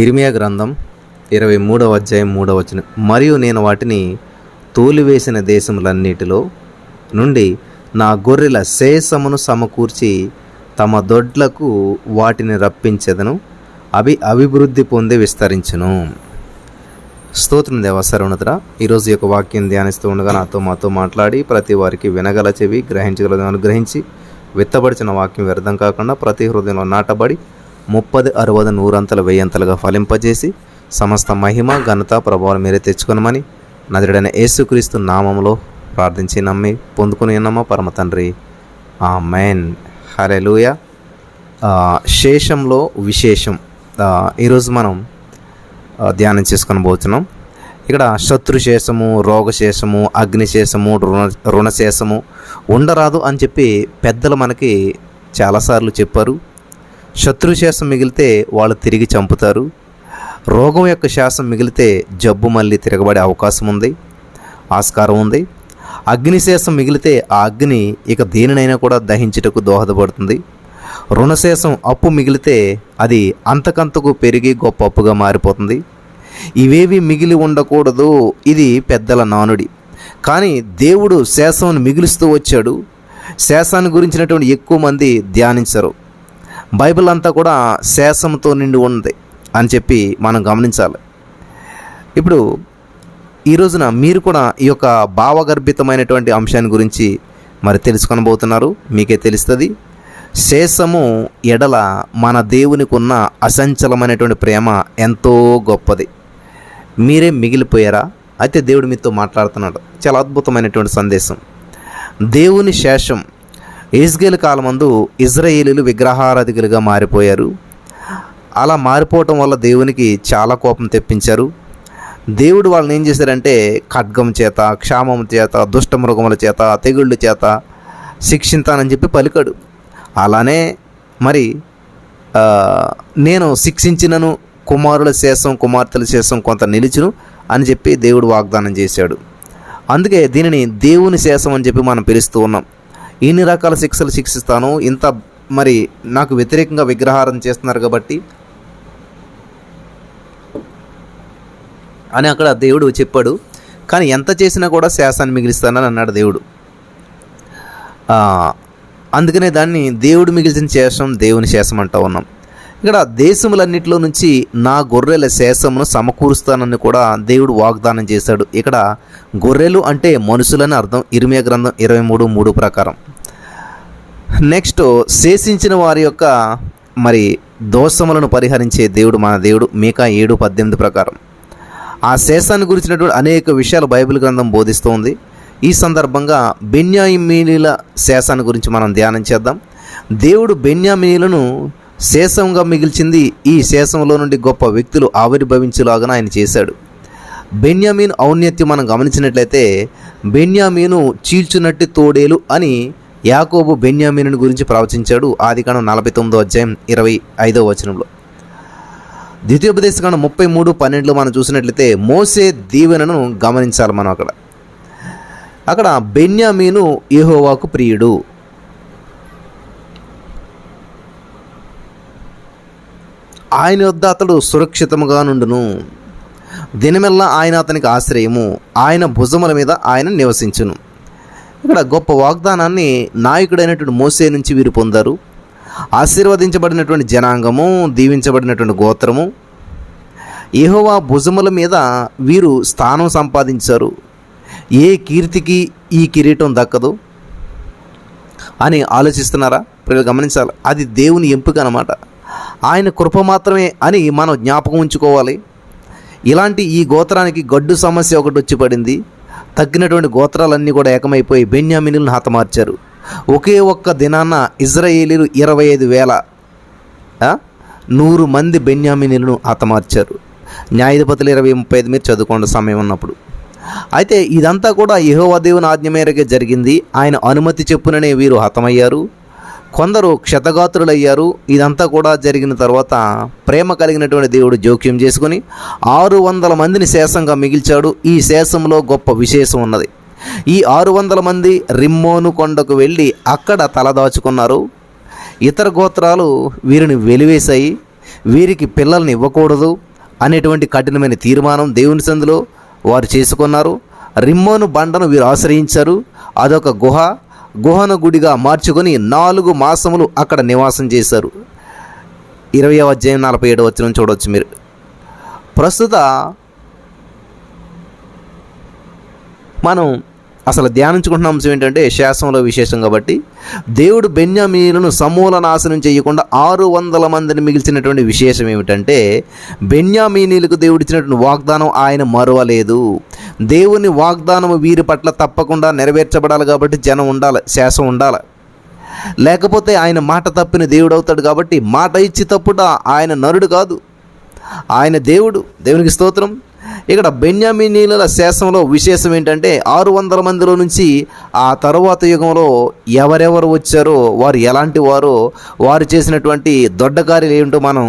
ఇర్మియా గ్రంథం ఇరవై మూడవ అధ్యాయం మూడవ వచనం. మరియు నేను వాటిని తోలివేసిన దేశములన్నిటిలో నుండి నా గొర్రెల శేషమును సమకూర్చి తమ దొడ్లకు వాటిని రప్పించెదను. అవి అభివృద్ధి పొంది విస్తరించును. స్తోత్రం దేవ సర్వనతర ఈరోజు యొక్క వాక్యం ధ్యానిస్తూ ఉండగా నాతో మాతో మాట్లాడి ప్రతి వారికి వినగల చెవి గ్రహించగల అనుగ్రహించి విత్తబడిచిన వాక్యం వ్యర్థం కాకుండా ప్రతి హృదయంలో నాటబడి ముప్పది అరవది నూరంతల వెయ్యంతలుగా ఫలింపజేసి సమస్త మహిమ ఘనత ప్రభావం మీరే తెచ్చుకొనమని నదుడైన యేసుక్రీస్తు నామంలో ప్రార్థించి నమ్మి పొందుకుని ఉన్నామా పరమ తండ్రి. ఆ మైన్ హరెలుయ శేషంలో విశేషం. ఈరోజు మనం ధ్యానం చేసుకొని పోతున్నాం. ఇక్కడ శత్రుశేషము రోగశేషము అగ్నిశేషము రుణ రుణశేషము ఉండరాదు అని చెప్పి పెద్దలు మనకి చాలాసార్లు చెప్పారు. శత్రు శత్రుశేషం మిగిలితే వాళ్ళు తిరిగి చంపుతారు. రోగం యొక్క శాసం మిగిలితే జబ్బు మళ్ళీ తిరగబడే అవకాశం ఉంది ఆస్కారం ఉంది. అగ్నిశేషం మిగిలితే ఆ అగ్ని ఇక దేనినైనా కూడా దహించుటకు దోహదపడుతుంది. రుణశేషం అప్పు మిగిలితే అది అంతకంతకు పెరిగి గొప్ప అప్పుగా మారిపోతుంది. ఇవేవి మిగిలి ఉండకూడదు ఇది పెద్దల నానుడి. కానీ దేవుడు శేషంను మిగులుస్తూ వచ్చాడు. శేషాన్ని గురించినటువంటి ఎక్కువ మంది ధ్యానించరు. బైబిల్ అంతా కూడా శేషంతో నిండి ఉంది అని చెప్పి మనం గమనించాలి. ఇప్పుడు ఈ రోజున మీరు కూడా ఈ యొక్క భావగర్భితమైనటువంటి అంశాన్ని గురించి మరి తెలుసుకొనబోతున్నారు. మీకే తెలుస్తుంది. శేషము ఎడల మన దేవునికి ఉన్న అసంచలమైనటువంటి ప్రేమ ఎంతో గొప్పది. మీరే మిగిలిపోయారా? అయితే దేవుడు మీతో మాట్లాడుతున్నాడు. చాలా అద్భుతమైనటువంటి సందేశం. దేవుని శేషం ఇజ్గేల్ కాలమందు ఇజ్రాయేలీలు విగ్రహారాధికులుగా మారిపోయారు. అలా మారిపోవటం వల్ల దేవునికి చాలా కోపం తెప్పించారు. దేవుడు వాళ్ళని ఏం చేశారంటే ఖడ్గం చేత క్షామం చేత దుష్టమృగముల చేత తెగుళ్ళ చేత శిక్షింతానని చెప్పి పలికాడు. అలానే మరి నేను శిక్షించినను కుమారుల శేషం కుమార్తెల శేషం కొంత నిలిచును అని చెప్పి దేవుడు వాగ్దానం చేశాడు. అందుకే దీనిని దేవుని శేషం అని చెప్పి మనం పిలుస్తూ ఉన్నాం. ఇన్ని రకాల శిక్షలు శిక్షిస్తాను ఇంత మరి నాకు వ్యతిరేకంగా విగ్రహారం చేస్తున్నారు కాబట్టి. అని అక్కడ దేవుడు చెప్పాడు. కానీ ఎంత చేసినా కూడా శాసాన్ని మిగిలిస్తానని అన్నాడు దేవుడు. అందుకనే దాన్ని దేవుడు మిగిల్చిన శేషం దేవుని శేషం అంటూ ఉన్నాం. ఇక్కడ దేశములన్నిటిలో నుంచి నా గొర్రెల శేషమును సమకూరుస్తానని కూడా దేవుడు వాగ్దానం చేశాడు. ఇక్కడ గొర్రెలు అంటే మనుషులని అర్థం. ఇరిమియా గ్రంథం ఇరవై మూడు మూడు ప్రకారం. నెక్స్ట్ శేషించిన వారి యొక్క మరి దోషములను పరిహరించే దేవుడు మన దేవుడు. మీకా ఏడు పద్దెనిమిది ప్రకారం. ఆ శేషాన్ని గురించినటువంటి అనేక విషయాలు బైబిల్ గ్రంథం బోధిస్తోంది. ఈ సందర్భంగా బెన్యామీనుల శేషాన్ని గురించి మనం ధ్యానం చేద్దాం. దేవుడు బెన్యామీనులను శేషంగా మిగిల్చింది ఈ శేషంలో నుండి గొప్ప వ్యక్తులు ఆవిర్భవించేలాగా ఆయన చేశాడు. బెన్యామీన్ ఔన్నత్యం మనం గమనించినట్లయితే బెన్యామీను చీల్చునట్టి తోడేలు అని యాకోబు బెన్యామీను గురించి ప్రవచించాడు. ఆదికాండం నలభై తొమ్మిదో అధ్యాయం ఇరవై ఐదో వచనంలో. ద్వితీయోపదేశకాండం ముప్పై మూడు పన్నెండులో మనం చూసినట్లయితే మోసే దీవెనను గమనించాలి మనం అక్కడ. అక్కడ బెన్యామీను ఏహోవాకు ప్రియుడు. ఆయన వద్ద అతడు సురక్షితముగా నుండును. దినమెల్లా ఆయన అతనికి ఆశ్రయము. ఆయన భుజముల మీద ఆయన నివసించును. ఇక్కడ గొప్ప వాగ్దానాన్ని నాయకుడైనటువంటి మోసే నుంచి వీరు పొందారు. ఆశీర్వదించబడినటువంటి జనాంగము దీవించబడినటువంటి గోత్రము. ఏహోవా భుజముల మీద వీరు స్థానం సంపాదించారు. ఏ కీర్తికి ఈ కిరీటం దక్కదు అని ఆలోచిస్తున్నారా? ప్రజలు గమనించాలి. అది దేవుని ఎంపిక అన్నమాట. ఆయన కృప మాత్రమే అని మనం జ్ఞాపకం ఉంచుకోవాలి. ఇలాంటి ఈ గోత్రానికి గడ్డు సమస్య ఒకటి వచ్చి పడింది. తగ్గినటువంటి గోత్రాలన్నీ కూడా ఏకమైపోయి బెన్యామినులను హతమార్చారు. ఒకే ఒక్క దినాన ఇజ్రాయేలీలు ఇరవై ఐదు వేల నూరు మంది బెన్యామినులను హతమార్చారు. న్యాయాధిపతులు ఇరవై ముప్పై ఐదు మీరు చదువుకోండి సమయం ఉన్నప్పుడు. అయితే ఇదంతా కూడా యహోవాదేవుని ఆజ్ఞ మేరకే జరిగింది. ఆయన అనుమతి చెప్పుననే వీరు హతమయ్యారు. కొందరు క్షతగాత్రులయ్యారు. ఇదంతా కూడా జరిగిన తర్వాత ప్రేమ కలిగినటువంటి దేవుడు జోక్యం చేసుకుని ఆరు వందల మందిని శేషంగా మిగిల్చాడు. ఈ శేషంలో గొప్ప విశేషం ఉన్నది. ఈ ఆరు వందల మంది రిమ్మోను కొండకు వెళ్ళి అక్కడ తలదాచుకున్నారు ఇతర గోత్రాలు వీరిని వెలివేశాయి. వీరికి పిల్లల్ని ఇవ్వకూడదు అనేటువంటి కఠినమైన తీర్మానం దేవుని సందులో వారు చేసుకున్నారు. రిమ్మోను బండను వీరు ఆశ్రయించారు. అదొక గుహ. గుహన గుడిగా మార్చుకొని నాలుగు మాసములు అక్కడ నివాసం చేశారు. ఇరవై అధ్యాయం నలభై ఏడు వచ్చిన చూడవచ్చు మీరు. ప్రస్తుత మనం అసలు ధ్యానించుకుంటున్న అంశం ఏంటంటే శాసనంలో విశేషం కాబట్టి దేవుడు బెన్యామీలను సమూల నాశనం చేయకుండా ఆరు వందల మందిని మిగిల్చినటువంటి విశేషం ఏమిటంటే బెన్యామీనీలకు దేవుడిచ్చినటువంటి వాగ్దానం ఆయన మరవలేదు. దేవుని వాగ్దానం వీరి పట్ల తప్పకుండా నెరవేర్చబడాలి కాబట్టి జనం ఉండాలి శాసం ఉండాలి. లేకపోతే ఆయన మాట తప్పిన దేవుడు అవుతాడు కాబట్టి మాట ఇచ్చి తప్పుట ఆయన నరుడు కాదు. ఆయన దేవుడు దేవునికి స్తోత్రం. ఇక్కడ బెన్యామినీల శాసనంలో విశేషం ఏంటంటే ఆరు వందల మందిలో నుంచి ఆ తరువాత యుగంలో ఎవరెవరు వచ్చారో వారు ఎలాంటి వారో వారు చేసినటువంటి దొడ్డ కార్యలు ఏమిటో మనం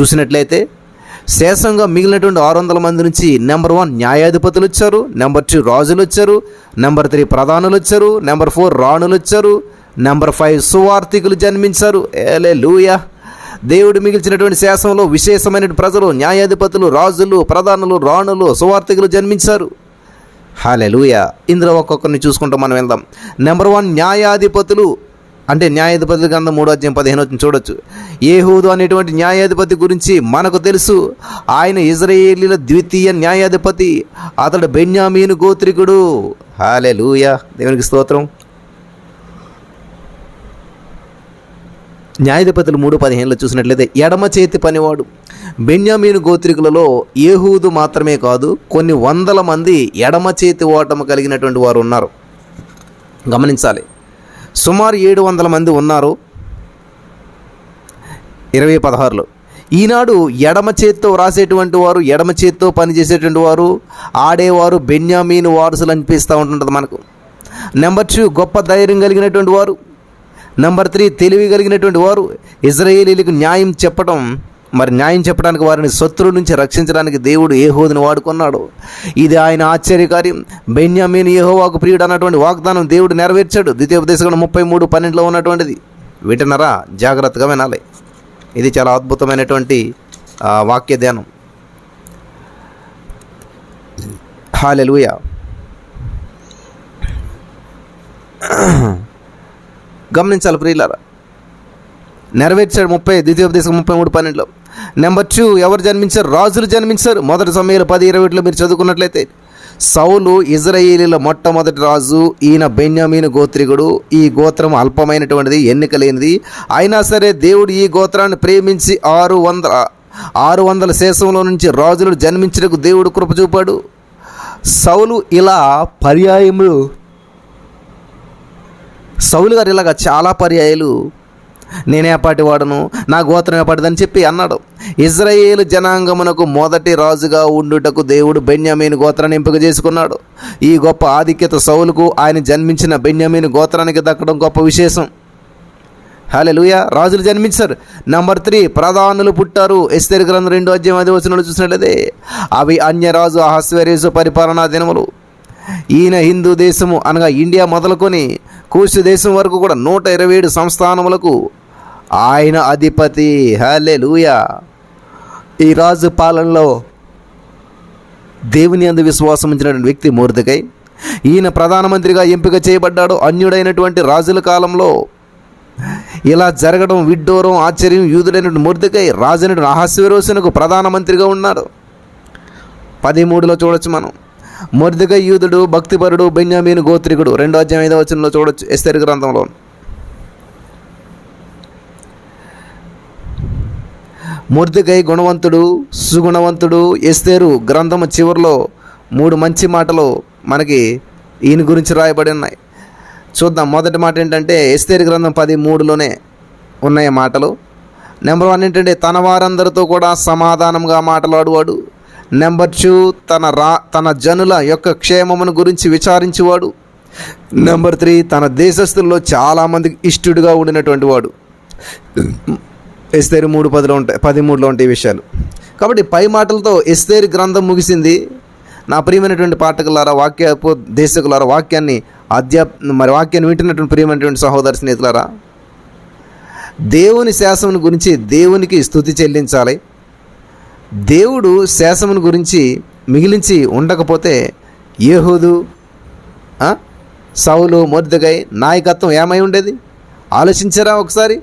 చూసినట్లయితే శేషంగా మిగిలినటువంటి ఆరు వందల మంది నుంచి నెంబర్ వన్ న్యాయాధిపతులు వచ్చారు నెంబర్ టూ రాజులు వచ్చారు నెంబర్ త్రీ ప్రధానులు వచ్చారు నెంబర్ ఫోర్ రాణులు వచ్చారు నెంబర్ ఫైవ్ సువార్థికులు జన్మించారు. ఏలే లూయా దేవుడు మిగిల్చినటువంటి శాసనంలో విశేషమైన ప్రజలు న్యాయాధిపతులు రాజులు ప్రధానులు రాణులు సువార్థికులు జన్మించారు. హాలెలుయ. ఇందులో ఒక్కొక్కరిని చూసుకుంటూ మనం వెళ్దాం. నెంబర్ వన్ న్యాయాధిపతులు. అంటే న్యాయాధిపతుల గ్రంథం మూడో అధ్యాయం పదిహేను వచ్చిన చూడొచ్చు. ఏహూదు అనేటువంటి న్యాయాధిపతి గురించి మనకు తెలుసు. ఆయన ఇజ్రాయేలీల ద్వితీయ న్యాయాధిపతి. అతడు బెన్యామీను గోత్రికుడు. హాలెలూయ. దేవునికి స్తోత్రం. న్యాయాధిపతులు మూడు పదిహేనులో చూసినట్లయితే ఎడమ చేతి పనివాడు. బెన్యామీను గోత్రికులలో ఏహూదు మాత్రమే కాదు కొన్ని వందల మంది ఎడమ చేతి ఓటము కలిగినటువంటి వారు ఉన్నారు. గమనించాలి. సుమారు ఏడు వందల మంది ఉన్నారు. ఇరవై పదహారులో ఈనాడు ఎడమ చేత్తో వ్రాసేటువంటి వారు ఎడమ చేత్తో పనిచేసేటువంటి వారు ఆడేవారు బెన్యామీను వారసులు అనిపిస్తూ ఉంటుంటుంది మనకు. నెంబర్ టూ గొప్ప ధైర్యం కలిగినటువంటి వారు. నెంబర్ త్రీ తెలివి కలిగినటువంటి వారు ఇజ్రాయేలీలకు న్యాయం చెప్పడం మరి న్యాయం చెప్పడానికి వారిని శత్రువు నుంచి రక్షించడానికి దేవుడు ఏహోదుని వాడుకున్నాడు. ఇది ఆయన ఆశ్చర్యకార్యం. బెన్యామీన్ ఏహోవాకు ప్రియుడు అన్నటువంటి వాగ్దానం దేవుడు నెరవేర్చాడు. ద్వితీయోపదేశం ముప్పై మూడు పన్నెండులో ఉన్నటువంటిది. వీటినరా జాగ్రత్తగా వినాలి. ఇది చాలా అద్భుతమైనటువంటి వాక్య ధ్యానం హాలెలుయా. గమనించాలి ప్రియులారా. నెరవేర్చాడు ముప్పై ద్వితీయోపదేశం ముప్పై మూడు పన్నెండులో. నెంబర్ టూ ఎవరు జన్మించారు? రాజులు జన్మించారు. మొదటి సమయంలో పది ఇరవై ఒకటిలో మీరు చదువుకున్నట్లయితే. సౌలు ఇజ్రాయేలీల మొట్టమొదటి రాజు ఈయన బెన్యామీను గోత్రికుడు. ఈ గోత్రం అల్పమైనటువంటిది ఎన్నిక లేనిది అయినా సరే దేవుడు ఈ గోత్రాన్ని ప్రేమించి ఆరు వందల ఆరు వందల శేషంలో నుంచి రాజులు జన్మించినకు దేవుడు కృప చూపాడు. సౌలు ఇలా పర్యాయములు సౌలు గారు ఇలాగా చాలా పర్యాయాలు నేనే పాటి వాడను నా గోత్రం ఏపాటిదని చెప్పి అన్నాడు. ఇజ్రాయేలు జనాంగమునకు మొదటి రాజుగా ఉండుటకు దేవుడు బెన్యామీను గోత్రాన్ని ఎంపిక చేసుకున్నాడు. ఈ గొప్ప ఆధిక్యత సౌలుకు ఆయన జన్మించిన బెన్యామీను గోత్రానికి దక్కడం గొప్ప విశేషం. హాలెలుయ రాజులు జన్మించారు. నంబర్ త్రీ ప్రధానులు పుట్టారు. ఎస్తేరు గ్రంథం రెండు అధ్యాయం అది వచ్చినట్లు చూసినట్లయితే అవి అన్యరాజు అహస్వరేసు పరిపాలనా దినములు. ఈయన హిందూ దేశము అనగా ఇండియా మొదలుకొని కూసు దేశం వరకు కూడా నూట ఇరవై ఏడు సంస్థానములకు ఆయన అధిపతి. హలే ఈ రాజు పాలనలో దేవుని అందు విశ్వాసం ఉంచినటువంటి వ్యక్తి మూర్తికై ఈయన ప్రధానమంత్రిగా ఎంపిక చేయబడ్డాడు అన్యుడైనటువంటి రాజుల కాలంలో. ఇలా జరగడం విడ్డూరం ఆశ్చర్యం యూదుడైనటువంటి మూర్తికై రాజైనటువంటి అహస్వరోసునకు ప్రధానమంత్రిగా ఉన్నారు. పదిమూడులో చూడొచ్చు మనం. మొర్దిగై యూదుడు భక్తిపరుడు బెన్యామీను గోత్రికుడు. రెండో అధ్యాయం ఐదో వచనంలో చూడొచ్చు ఎస్తరి గ్రంథంలో. మూర్తికై గుణవంతుడు సుగుణవంతుడు ఎస్తేరు గ్రంథము చివరిలో మూడు మంచి మాటలు మనకి ఈయన గురించి రాయబడి ఉన్నాయి. చూద్దాం మొదటి మాట ఏంటంటే ఎస్తేరు గ్రంథం పది మూడులోనే ఉన్నాయి మాటలు. నెంబర్ వన్ ఏంటంటే తన వారందరితో కూడా సమాధానంగా మాట్లాడువాడు. నెంబర్ టూ తన రా తన జనుల యొక్క క్షేమమును గురించి విచారించేవాడు. నెంబర్ త్రీ తన దేశస్తుల్లో చాలామందికి ఇష్టడుగా ఉండినటువంటి వాడు. ఎస్తేరు మూడు పదిలో ఉంటాయి పదిమూడులో ఉంటాయి విషయాలు. కాబట్టి పై మాటలతో ఎస్తేరు గ్రంథం ముగిసింది. నా ప్రియమైనటువంటి పాఠకులారా వాక్య దేశకులారా వాక్యాన్ని అధ్యాప్ మరి వాక్యాన్ని వింటున్నటువంటి ప్రియమైనటువంటి సహోదర స్నేహితులారా దేవుని శాసనం గురించి దేవునికి స్థుతి చెల్లించాలి. దేవుడు శేషమును గురించి మిగిలించి ఉండకపోతే ఏహూదు సౌలు మొద్దుగై నాయకత్వం ఏమై ఉండేది? ఆలోచించారా ఒకసారి?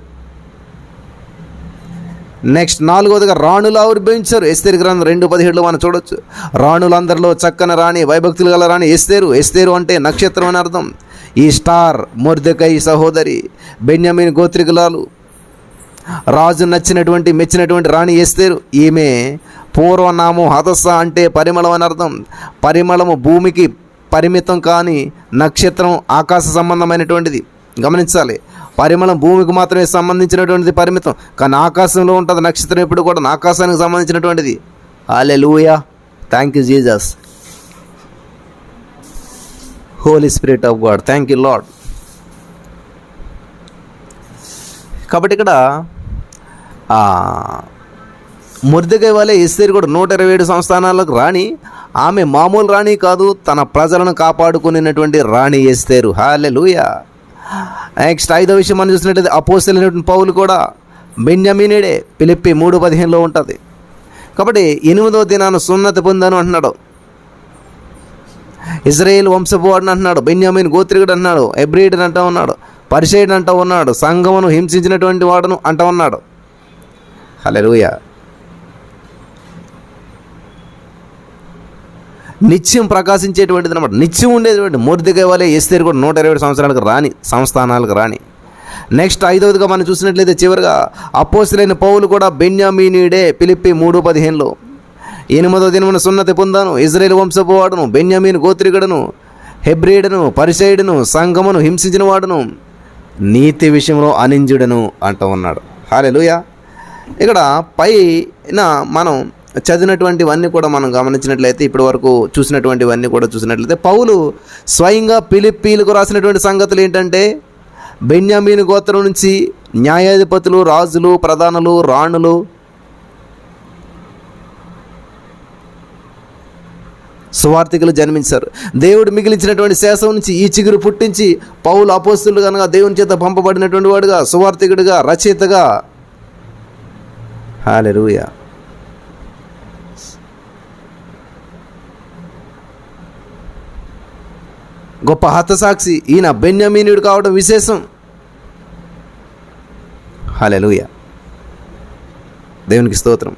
నెక్స్ట్ నాలుగవదిగా రాణులు ఆవిర్భవించారు. ఎస్తేరు గ్రంథం రెండు పదిహేడులో మనం చూడొచ్చు. రాణులందరిలో చక్కన రాణి వైభక్తులు గల రాణి ఎస్తేరు. ఎస్తేరు అంటే నక్షత్రం అని అర్థం. ఈ స్టార్ మొర్దకై సహోదరి బెన్యామిన్ గోత్రికులాలు. రాజు నచ్చినటువంటి మెచ్చినటువంటి రాణి ఎస్తేరు ఈమె పూర్వనామం హతస్స అంటే పరిమళం అని అర్థం. పరిమళము భూమికి పరిమితం కాని నక్షత్రం ఆకాశ సంబంధమైనటువంటిది. గమనించాలి. పరిమళం భూమికి మాత్రమే సంబంధించినటువంటిది పరిమితం. కానీ ఆకాశంలో ఉంటుంది నక్షత్రం ఎప్పుడు కూడా ఆకాశానికి సంబంధించినటువంటిది. Alleluia thank you Jesus. Holy spirit of God. Thank you lord కాబట్టి ఇక్కడ మురిదిగై వలె ఎస్తేరు కూడా నూట ఇరవై ఏడు సంస్థానాలకు రాణి. ఆమె మామూలు రాణి కాదు తన ప్రజలను కాపాడుకునేటువంటి రాణి ఎస్తేరు హాలే లూయా నెక్స్ట్ ఐదో విషయం మనం చూసినట్టయితే అపోసలైనటువంటి పౌలు కూడా బెన్యామినేడే పిలిప్పి మూడు పదిహేనులో ఉంటుంది. కాబట్టి ఎనిమిదో దినాన సున్నతి పొందాను అంటున్నాడు. ఇజ్రాయేల్ వంశపు వాడిని అంటున్నాడు బెన్యామిన్ గోత్రికుడు అన్నాడు ఎబ్రిడ్ అంటూ ఉన్నాడు పరిచయుడు అంటూ ఉన్నాడు సంఘమును హింసించినటువంటి వాడును అంటూ ఉన్నాడు. హలెలూయ నిత్యం ప్రకాశించేటువంటిది అనమాట నిత్యం ఉండేటువంటి మూర్తిగా వలె ఎస్తేరు కూడా నూట ఇరవై సంవత్సరాలకు రాని సంస్థానాలకు రాని. నెక్స్ట్ ఐదవదిగా మనం చూసినట్లయితే చివరిగా అపోసులైన పౌలు కూడా బెన్యామీనీడే పిలిప్పి మూడు పదిహేనులో. ఎనిమిదో దినమున సున్నతి పొందాను. ఇజ్రాయేల్ వంశపు వాడును బెన్యామీన్ గోత్రికుడును హెబ్రియుడను పరిచయుడును సంఘమును హింసించిన వాడును నీతి విషయంలో అనింజుడను అంటూ ఉన్నాడు. హాలెలుయా ఇక్కడ పైన మనం చదివినటువంటివన్నీ కూడా మనం గమనించినట్లయితే ఇప్పటి వరకు చూసినటువంటివన్నీ కూడా చూసినట్లయితే పౌలు స్వయంగా పిలిప్పీలకు రాసినటువంటి సంగతులు ఏంటంటే బెన్యామీన్ గోత్రం నుంచి న్యాయాధిపతులు రాజులు ప్రధానులు రాణులు. సువార్థికులు జన్మించారు. దేవుడు మిగిలించినటువంటి శేషం నుంచి ఈ చిగురు పుట్టించి పౌలు అపోస్తులు కనుక దేవుని చేత పంపబడినటువంటి వాడుగా సువార్థికుడిగా రచయితగా హాలెరూయ గొప్ప హతసాక్షి ఈయన బెన్యమీనుడు కావడం విశేషం. హలెలూయ. దేవునికి స్తోత్రం.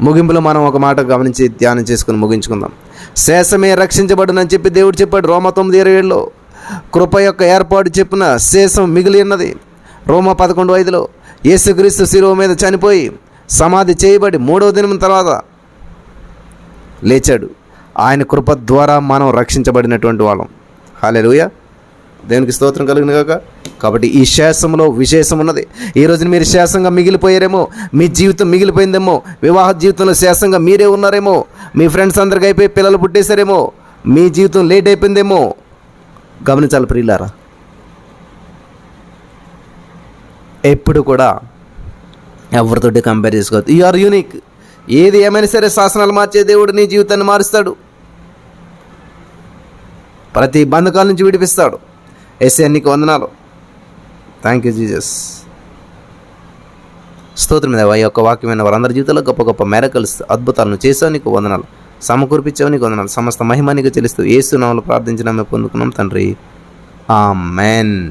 ముగింపులో మనం ఒక మాట గమనించి ధ్యానం చేసుకుని ముగించుకుందాం. శేషమే రక్షించబడునని చెప్పి దేవుడు చెప్పాడు రోమ తొమ్మిది ఇరవై ఏడులో. కృప యొక్క ఏర్పాటు చెప్పిన శేషం మిగిలి ఉన్నది. రోమ పదకొండు ఐదులో. యేసుక్రీస్తు శిలువ మీద చనిపోయి సమాధి చేయబడి మూడవ దినం తర్వాత లేచాడు. ఆయన కృప ద్వారా మనం రక్షించబడినటువంటి వాళ్ళం. హాలెలుయ దేవునికి స్తోత్రం కలిగిన కాక కాబట్టి ఈ శాసంలో విశేషం ఉన్నది. ఈ రోజున మీరు శాసంగా మిగిలిపోయారేమో మీ జీవితం మిగిలిపోయిందేమో వివాహ జీవితంలో శాసంగా మీరే ఉన్నారేమో మీ ఫ్రెండ్స్ అందరికి అయిపోయి పిల్లలు పుట్టేశారేమో మీ జీవితం లేట్ అయిపోయిందేమో గమనించాలి ప్రియులారా. ఎప్పుడు కూడా ఎవరితోటి కంపేర్ చేసుకోవద్దు. యు ఆర్ యూనిక్ ఏది ఏమైనా సరే శాసనాలు మార్చే దేవుడు నీ జీవితాన్ని మారుస్తాడు. ప్రతి బంధకాల నుంచి విడిపిస్తాడు. ఎస్ఏ నీకు వందనాలు. థ్యాంక్ యూ జీజస్ స్తోత్రం మీద ఈ యొక్క వాక్యమైన వారందరి జీవితంలో గొప్ప గొప్ప మెరకల్స్ అద్భుతాలను చేసావు నీకు వందనాలు. సమకూర్పించావు నీకు వందనాలు. సమస్త మహిమానికి తెలుస్తూ ఏసునామలు ప్రార్థించడమే పొందుకున్నాం తండ్రి. ఆ మెన్